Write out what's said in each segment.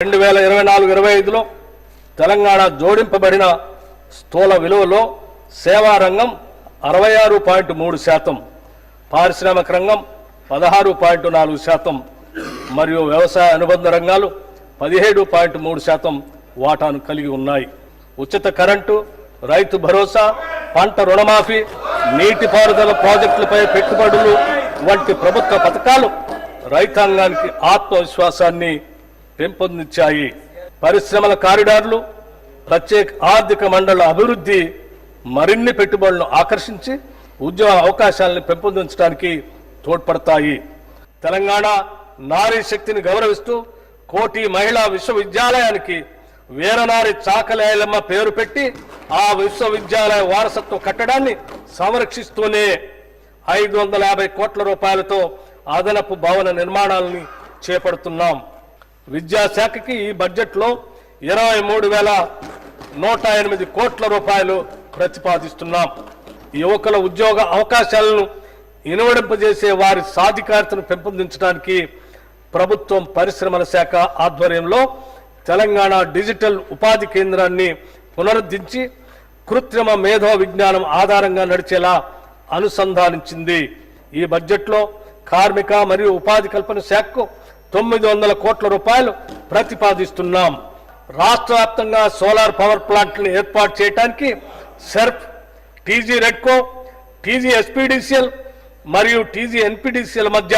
రెండు వేల ఇరవై నాలుగు ఇరవై ఐదులో తెలంగాణ జోడింపబడిన స్థూల విలువలో సేవా రంగం అరవై ఆరు పాయింట్ మూడు శాతం పారిశ్రామిక రంగం పదహారు పాయింట్ నాలుగు శాతం మరియు వ్యవసాయ అనుబంధ రంగాలు పదిహేడు పాయింట్ మూడు శాతం వాటాను కలిగి ఉన్నాయి. ఉచిత కరెంటు రైతు భరోసా పంట రుణమాఫీ నీటిపారుదల ప్రాజెక్టులపై పెట్టుబడులు వంటి ప్రభుత్వ పథకాలు రైతాంగానికి ఆత్మవిశ్వాసాన్ని పెంపొందించాయి. పరిశ్రమల కారిడార్లు ప్రత్యేక ఆర్థిక మండల అభివృద్ధి మరిన్ని పెట్టుబడులను ఆకర్షించి ఉద్యోగ అవకాశాలను పెంపొందించడానికి తోడ్పడతాయి. తెలంగాణ నారీ శక్తిని గౌరవిస్తూ కోటి మహిళా విశ్వవిద్యాలయానికి వీరనారి చాకలేలమ్మ పేరు పెట్టి ఆ విశ్వవిద్యాలయ వారసత్వ కట్టడాన్ని సంరక్షిస్తూనే ఐదు వందల యాభై కోట్ల రూపాయలతో అదనపు భవన నిర్మాణాలని చేపడుతున్నాం. విద్యాశాఖకి ఈ బడ్జెట్లో ఇరవై మూడు వేల నూట ఎనిమిది కోట్ల రూపాయలు ప్రతిపాదిస్తున్నాం. యువకుల ఉద్యోగ అవకాశాలను ఇనువడింపజేసే వారి సాధికారతను పెంపొందించడానికి ప్రభుత్వం పరిశ్రమల శాఖ ఆధ్వర్యంలో తెలంగాణ డిజిటల్ ఉపాధి కేంద్రాన్ని పునరుద్ధరించి కృత్రిమ మేధో విజ్ఞానం ఆధారంగా నడిచేలా అనుసంధానించింది. ఈ బడ్జెట్లో కార్మిక మరియు ఉపాధి కల్పన శాఖకు తొమ్మిది వందల కోట్ల రూపాయలు ప్రతిపాదిస్తున్నాం. రాష్ట్ర వ్యాప్తంగా సోలార్ పవర్ ప్లాంట్లను ఏర్పాటు చేయడానికి SERP TG REDCO TG SPDCL మరియు టీజీ ఎన్పీడీసీఎల్ మధ్య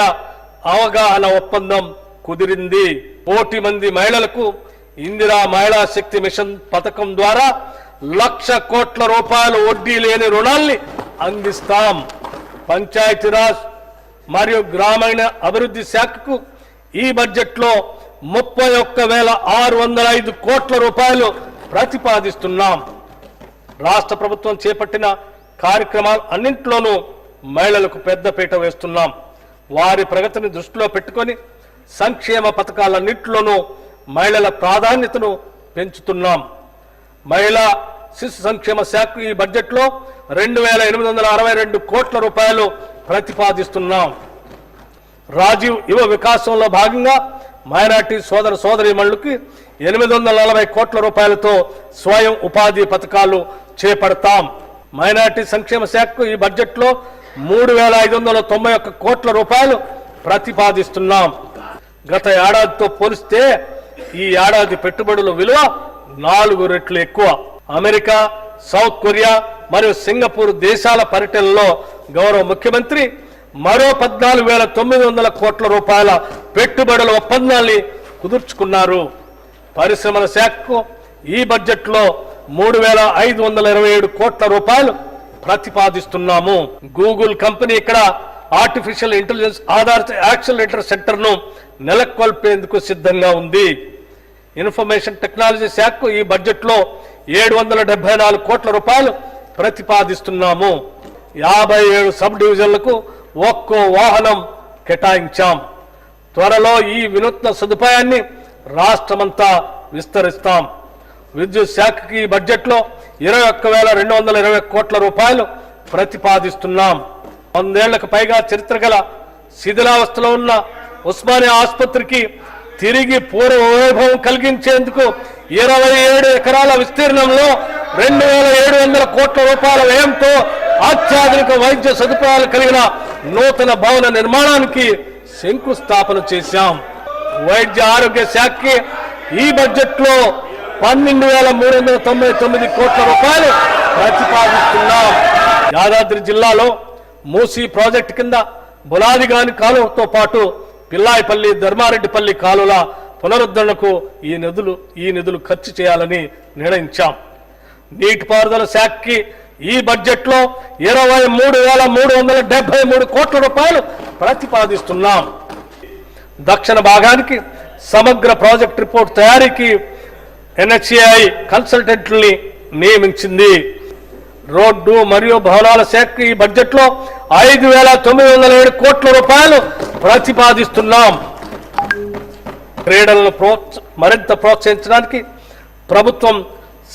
అవగాహన ఒప్పందం కుదిరింది. కోటి మంది మహిళలకు ఇందిరా మహిళా శక్తి మిషన్ పథకం ద్వారా లక్ష కోట్ల రూపాయల వడ్డీ లేని రుణాల్ని అందిస్తాం. పంచాయతీరాజ్ మరియు గ్రామీణ అభివృద్ధి శాఖకు ఈ బడ్జెట్లో ముప్పై ఒక్క వేల ఆరు వందల ఐదు కోట్ల రూపాయలు ప్రతిపాదిస్తున్నాం. రాష్ట్ర ప్రభుత్వం చేపట్టిన కార్యక్రమాలు అన్నింటిలోనూ మహిళలకు పెద్దపీట వేస్తున్నాం. వారి ప్రగతిని దృష్టిలో పెట్టుకొని సంక్షేమ పథకాలన్నింటిలోనూ మహిళల ప్రాధాన్యతను పెంచుతున్నాం. మహిళా శిశు సంక్షేమ శాఖ ఈ బడ్జెట్లో రెండు వేల ఎనిమిది వందల అరవై రెండు కోట్ల రూపాయలు ప్రతిపాదిస్తున్నాం. రాజీవ్ యువ వికాసంలో భాగంగా మైనార్టీ సోదర సోదరిమణులకి ఎనిమిది వందల నలభై కోట్ల రూపాయలతో స్వయం ఉపాధి పథకాలు చేపడతాం. మైనార్టీ సంక్షేమ శాఖకు ఈ బడ్జెట్లో మూడు వేల ఐదు వందల తొంభై ఒక్క కోట్ల రూపాయలు ప్రతిపాదిస్తున్నాం. గత ఏడాదితో పోలిస్తే ఈ ఏడాది పెట్టుబడుల విలువ నాలుగు రెట్లు ఎక్కువ. అమెరికా సౌత్ కొరియా మరియు సింగపూర్ దేశాల పర్యటనలో గౌరవ ముఖ్యమంత్రి మరో పద్నాలుగు వేల తొమ్మిది వందల కోట్ల రూపాయల పెట్టుబడుల ఒప్పందాన్ని కుదుర్చుకున్నారు. పరిశ్రమల శాఖకు ఈ బడ్జెట్లో మూడు వేల ఐదు వందల ఇరవై ఏడు కోట్ల రూపాయలు ప్రతిపాదిస్తున్నాము. గూగుల్ కంపెనీ ఇక్కడ ఆర్టిఫిషియల్ ఇంటెలిజెన్స్ ఆధారిత యాక్సిలరేటర్ సెంటర్ను నెలకొల్పేందుకు సిద్ధంగా ఉంది. ఇన్ఫర్మేషన్ టెక్నాలజీ శాఖకు ఈ బడ్జెట్లో ఏడు వందల డెబ్బై నాలుగు కోట్ల రూపాయలు ప్రతిపాదిస్తున్నాము. యాభై ఏడు సబ్ డివిజన్లకు ఒక్కో వాహనం కేటాయించాం. త్వరలో ఈ వినూత్న సదుపాయాన్ని రాష్ట్రమంతా విస్తరిస్తాం. విద్యుత్ శాఖకి బడ్జెట్లో ఇరవై ఒక్క వేల రెండు వందల ఇరవై కోట్ల రూపాయలు ప్రతిపాదిస్తున్నాం. వందేళ్ళకు పైగా చరిత్ర గల శిథిలావస్థలో ఉన్న ఉస్మానియా ఆసుపత్రికి తిరిగి పూర్వ వైభవం కలిగించేందుకు ఇరవై ఏడు ఎకరాల విస్తీర్ణంలో రెండు వేల ఏడు వందల కోట్ల రూపాయల వ్యయంతో అత్యాధునిక వైద్య సదుపాయాలు కలిగిన నూతన భవన నిర్మాణానికి శంకుస్థాపన చేశాం. వైద్య ఆరోగ్య శాఖకి ఈ బడ్జెట్లో పన్నెండు వేల మూడు వందల తొంభై తొమ్మిది కోట్ల రూపాయలు ప్రతిపాదిస్తున్నాం. యాదాద్రి జిల్లాలో మూసీ ప్రాజెక్టు కింద బులాదిగాని కాలువతో పాటు పిల్లాయిపల్లి ధర్మారెడ్డిపల్లి కాలువల పునరుద్ధరణకు ఈ నిధులు ఈ నిధులు ఖర్చు చేయాలని నిర్ణయించాం. నీటిపారుదల శాఖకి ఈ బడ్జెట్లో ఇరవై మూడు వేల మూడు వందల డెబ్బై మూడు కోట్ల రూపాయలు ప్రతిపాదిస్తున్నాం. దక్షిణ భాగానికి సమగ్ర ప్రాజెక్ట్ రిపోర్ట్ తయారీకి ఎన్హెచ్ఏఐ కన్సల్టెంట్ని నియమించింది. రోడ్డు మరియు భవనాల శాఖ ఈ బడ్జెట్లో ఐదు వేల తొమ్మిది వందల ఏడు కోట్ల రూపాయలు ప్రతిపాదిస్తున్నాం. క్రీడలను ప్రోత్స మరింత ప్రోత్సహించడానికి ప్రభుత్వం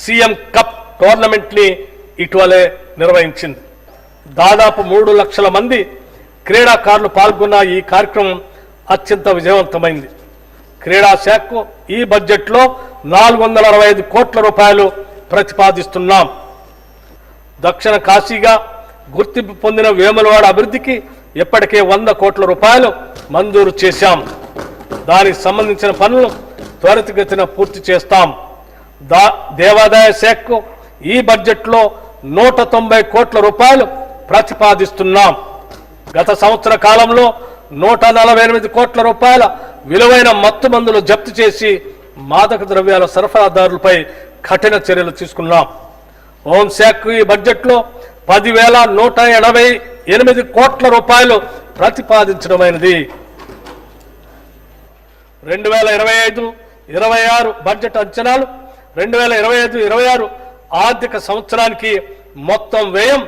సీఎం కప్ టోర్నమెంట్ని ఇటీవలే నిర్వహించింది. దాదాపు మూడు లక్షల మంది క్రీడాకారులు పాల్గొన్న ఈ కార్యక్రమం అత్యంత విజయవంతమైంది. క్రీడా శాఖకు ఈ బడ్జెట్లో నాలుగు వందల అరవై ఐదు కోట్ల రూపాయలు ప్రతిపాదిస్తున్నాం. దక్షిణ కాశీగా గుర్తింపు పొందిన వేములవాడ అభివృద్ధికి ఇప్పటికే వంద కోట్ల రూపాయలు మంజూరు చేశాం. దానికి సంబంధించిన పనులు త్వరితగతిన పూర్తి చేస్తాం. దా దేవాదాయ శాఖకు ఈ బడ్జెట్లో నూట తొంభై కోట్ల రూపాయలు ప్రతిపాదిస్తున్నాం. గత సంవత్సర కాలంలో నూట నలభై ఎనిమిది కోట్ల రూపాయల విలువైన మత్తు మందులు జప్తు చేసి మాదక ద్రవ్యాల సరఫరాదారులపై కఠిన చర్యలు తీసుకున్నాం. హోంశాఖ ఈ బడ్జెట్లో పదివేల నూట ఎనభై ఎనిమిది కోట్ల రూపాయలు ప్రతిపాదించడమైనది రెండు వేల ఇరవై ఐదు ఇరవై ఆరు బడ్జెట్ అంచనాలు రెండు వేల ఇరవై ఐదు ఇరవై ఆరు ఆర్థిక సంవత్సరానికి మొత్తం వ్యయం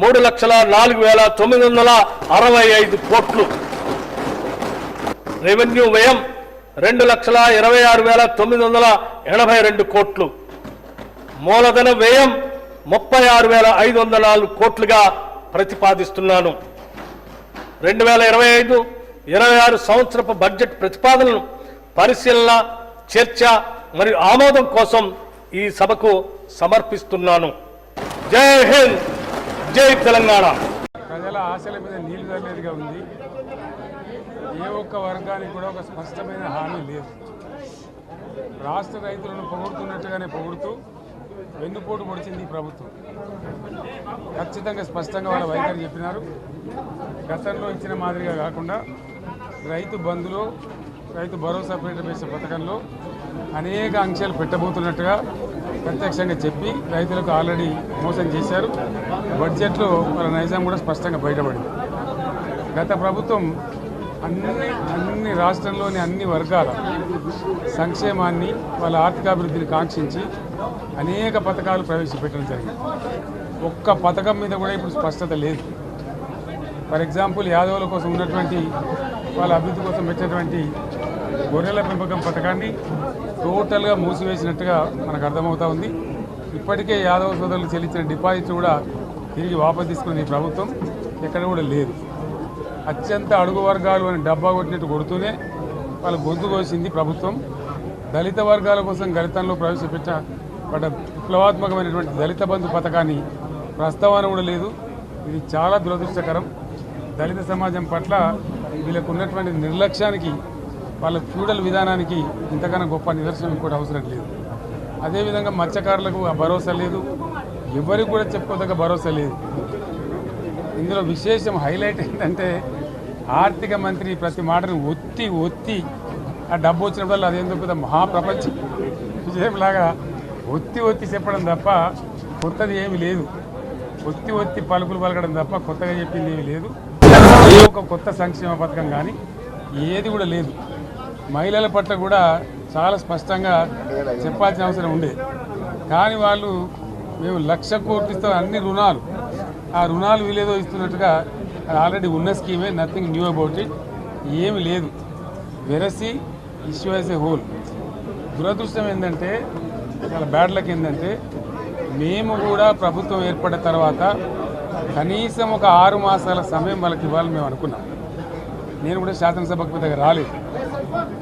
మూడు లక్షల నాలుగు వేల తొమ్మిది వందల అరవై ఐదు కోట్లు. రెవెన్యూ వ్యయం రెండు లక్షల ఇరవై ఆరు వేల తొమ్మిది వందల ఎనభై రెండు కోట్లు. మూలధన వ్యయం ముప్పై ఆరు వేల ఐదు వందల నాలుగు కోట్లుగా ప్రతిపాదిస్తున్నాను. రెండు వేల ఇరవై ఐదు ఇరవై ఆరు సంవత్సరపు బడ్జెట్ ప్రతిపాదనను పరిశీలన చర్చ మరియు ఆమోదం కోసం ఈ సభకు సమర్పిస్తున్నాను. జై హింద్ జై తెలంగాణ. ప్రజల ఆశల మీద నీళ్ళు తల్లేదిగా ఉంది. ఏ ఒక్క వర్గానికి కూడా ఒక స్పష్టమైన హామీ లేదు. రాష్ట్ర రైతులను పొగుడుతున్నట్టుగానే పొగుడుతూ వెన్నుపోటు పొడిచింది ఈ ప్రభుత్వం. ఖచ్చితంగా స్పష్టంగా వాళ్ళ వైఖరి చెప్పినారు. గతంలో ఇచ్చిన మాదిరిగా కాకుండా రైతు బంధులో రైతు భరోసా పేట పథకంలో అనేక ఆంక్షలు పెట్టబోతున్నట్టుగా ప్రత్యక్షంగా చెప్పి రైతులకు ఆల్రెడీ మోసం చేశారు. బడ్జెట్లో వాళ్ళ నైజాం కూడా స్పష్టంగా బయటపడింది. గత ప్రభుత్వం అన్ని అన్ని రాష్ట్రంలోని అన్ని వర్గాల సంక్షేమాన్ని వాళ్ళ ఆర్థికాభివృద్ధిని కాంక్షించి అనేక పథకాలు ప్రవేశపెట్టడం జరిగింది. ఒక్క పథకం మీద కూడా ఇప్పుడు స్పష్టత లేదు. ఫర్ ఎగ్జాంపుల్ యాదవుల కోసం ఉన్నటువంటి వాళ్ళ అభివృద్ధి కోసం పెట్టినటువంటి గొర్రెల పెంపకం పథకాన్ని టోటల్గా మూసివేసినట్టుగా మనకు అర్థమవుతా ఉంది. ఇప్పటికే యాదవ సోదరులు చెల్లించిన డిపాజిట్ కూడా తిరిగి వాపసు తీసుకుని ప్రభుత్వం ఎక్కడ కూడా లేదు. అత్యంత అడుగు వర్గాలు అని డబ్బా కొట్టినట్టు కొడుతూనే వాళ్ళు గొంతు కోసింది ప్రభుత్వం. దళిత వర్గాల కోసం గణితంలో ప్రవేశపెట్టబడ్డ విప్లవాత్మకమైనటువంటి దళిత బంధు పథకాన్ని ప్రస్తావన కూడా లేదు. ఇది చాలా దురదృష్టకరం. దళిత సమాజం పట్ల వీళ్ళకు ఉన్నటువంటి నిర్లక్ష్యానికి వాళ్ళ ఫ్యూడల్ విధానానికి ఇంతకన్నా గొప్ప నిదర్శనం ఇంకోటి అవసరం లేదు. అదేవిధంగా మత్స్యకారులకు ఆ భరోసా లేదు. ఎవరికి కూడా చెప్పుకోదగ్గ భరోసా లేదు. ఇందులో విశేషం హైలైట్ ఏంటంటే ఆర్థిక మంత్రి ప్రతి మాటను ఒత్తి ఒత్తి ఆ డబ్బు వచ్చినప్పుడల్లా అది పెద్ద మహాప్రపంచం విజయంలాగా ఒత్తి ఒత్తి చెప్పడం తప్ప కొత్తది ఏమీ లేదు. ఒత్తి ఒత్తి పలుకులు పలకడం తప్ప కొత్తగా చెప్పింది ఏమీ లేదు. ఏ ఒక కొత్త సంక్షేమ పథకం కానీ ఏది కూడా లేదు. మహిళల పట్ల కూడా చాలా స్పష్టంగా చెప్పాల్సిన అవసరం ఉండే కానీ వాళ్ళు మేము లక్ష కోట్లతో అన్ని రుణాలు. ఆ రుణాలు వీలేదో ఇస్తున్నట్టుగా ఆల్రెడీ ఉన్న స్కీమే నథింగ్ న్యూ అబౌట్ ఇట్ ఏమి లేదు. వెరసి ఇష్యూ యాజ్ ఏ హోల్ దురదృష్టం ఏంటంటే చాలా బ్యాడ్లకి ఏంటంటే మేము కూడా ప్రభుత్వం ఏర్పడిన తర్వాత కనీసం ఒక ఆరు మాసాల సమయం వాళ్ళకి ఇవ్వాలని మేము అనుకున్నాం. నేను కూడా శాసనసభకు దగ్గర రాలేదు.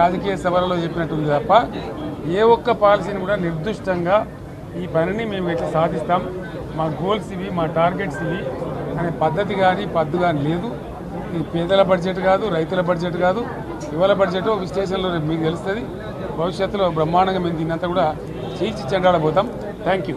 రాజకీయ సభలలో చెప్పినట్టుంది తప్ప ఏ ఒక్క పాలసీని కూడా నిర్దిష్టంగా ఈ పనిని మేము ఎట్లా సాధిస్తాం. మా గోల్స్ ఇవి మా టార్గెట్స్ ఇవి అనే పద్ధతి కానీ పద్దు కానీ లేదు. ఇది పేదల బడ్జెట్ కాదు రైతుల బడ్జెట్ కాదు. యువల బడ్జెట్ విశ్లేషణలో రేపు మీకు తెలుస్తుంది. భవిష్యత్తులో బ్రహ్మాండంగా మేము దీన్నంతా కూడా చీల్చి చెండాడబోతాం. Thank you